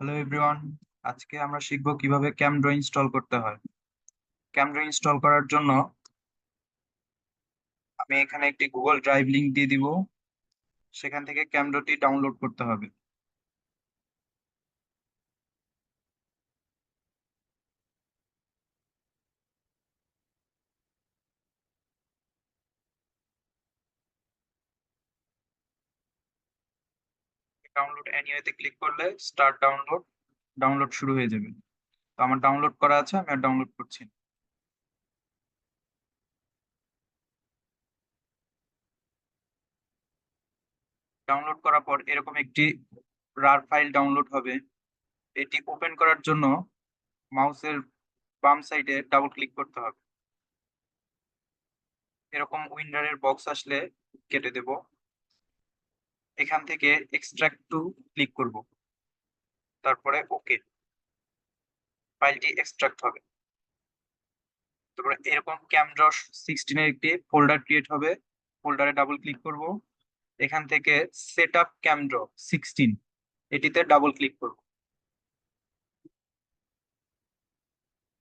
Hello everyone আজকে আমরা শিখব কীভাবে ক্যামড্রো ইনস্টল করতে হয়। ক্যামড্রো ইনস্টল করার জন্য আমি এখানে একটি গুগল ড্রাইভ লিংক দিয়ে দিব। সেখান থেকে ক্যামড্রটি ডাউনলোড করতে হবে। ডাউনলোড এনিওয়েতে ক্লিক করলে স্টার্ট ডাউনলোড ডাউনলোড শুরু হয়ে যাবে। তো আমার ডাউনলোড করা আছে, আমি ডাউনলোড করছি। ডাউনলোড করার পর এরকম একটি রার ফাইল ডাউনলোড হবে। এটি ওপেন করার জন্য মাউসের বাম সাইডে ডাবল ক্লিক করতে হবে। এরকম উইন্ডারের বক্স আসলে কেটে দেব। এখান থেকে এক্সট্রাক্ট টু ক্লিক করব। তারপরে ওকে ফাইলটি এক্সট্রাক্ট হবে। তারপরে এরকম ক্যামড্রস সিক্সটিনের একটি ফোল্ডার ক্রিয়েট হবে। ফোল্ডারে ডাবল ক্লিক করব। এখান থেকে সেট আপ ক্যামড্র সিক্সটিন এটিতে ডাবল ক্লিক করব।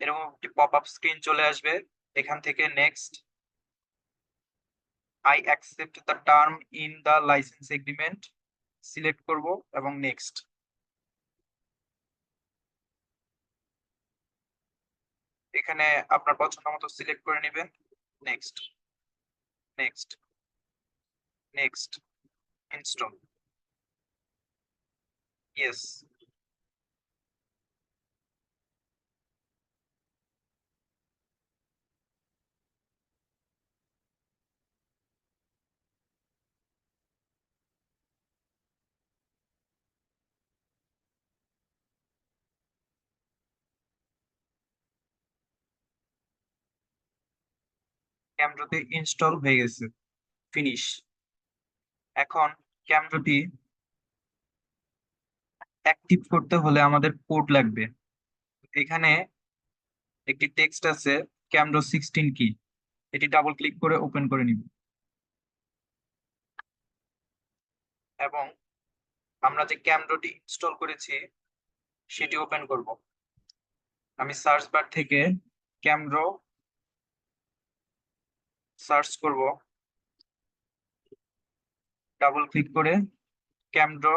এরকম একটি পপ আপ স্ক্রিন চলে আসবে। এখান থেকে next I accept the term in the license agreement select করব এবং নেক্সট এখানে আপনার পছন্দ মতো সিলেক্ট করে নেবেন। Next next next install yes ক্যামরোতে install হয়ে গেছে ফিনিশ এখন ক্যামরোটি অ্যাক্টিভ করতে হলে আমাদের কোড লাগবে। এখানে একটি টেক্সট আছে ক্যামরো সিক্সটিন কি এটি ডাবল ক্লিক করে ওপেন করে নিব। এবং আমরা যে ক্যামরোটি ইনস্টল করেছি, সেটি ওপেন করব। আমি সার্চ বার থেকে ক্যামরো সার্চ করব। ডাবল ক্লিক করে ক্যামড্র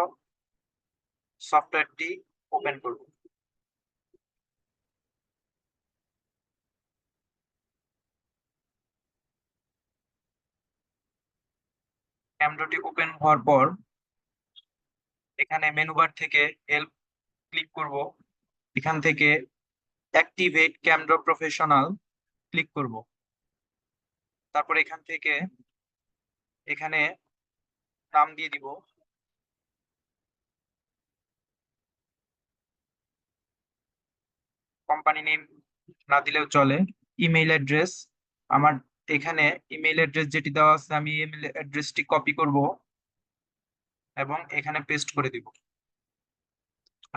সফটওয়্যারটি ওপেন করব। ক্যামড্রটি ওপেন হওয়ার পর এখানে মেনু বার থেকে হেল্প ক্লিক করব। এখান থেকে অ্যাক্টিভেট ক্যামড্র প্রফেশনাল ক্লিক করব। তারপর এখান থেকে এখানে নাম দিয়ে দিব। কোম্পানি নেম না দিলেও চলে। ইমেইল অ্যাড্রেস আমার এখানে ইমেইল অ্যাড্রেস যেটি দেওয়া আছে, আমি ইমেইল অ্যাড্রেসটি কপি করব এবং এখানে পেস্ট করে দিব।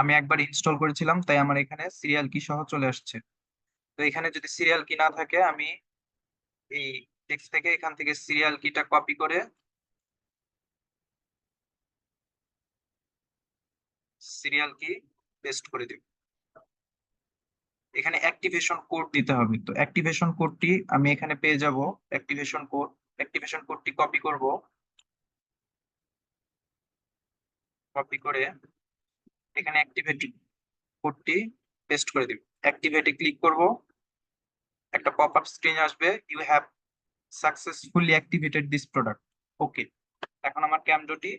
আমি একবার ইনস্টল করেছিলাম, তাই আমার এখানে সিরিয়াল কি সহ চলে আসছে। তো এখানে যদি সিরিয়াল কি না থাকে, আমি এই টেক্সট থেকে এখান থেকে সিরিয়াল কিটা কপি করে সিরিয়াল কি পেস্ট করে দিব। এখানে অ্যাক্টিভেশন কোড দিতে হবে তো। অ্যাক্টিভেশন কোডটি আমি এখানে পেয়ে যাব। অ্যাক্টিভেশন কোড অ্যাক্টিভেশন কোডটি কপি করব। কপি করে এখানে অ্যাক্টিভেট কোডটি পেস্ট করে দিব। অ্যাক্টিভেটে ক্লিক করব। একটা পপ আপ স্ক্রিন আসবে। You have successfully activated this product okay এখন আমার ক্যামডোটি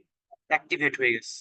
অ্যাক্টিভেট হয়ে গেছে।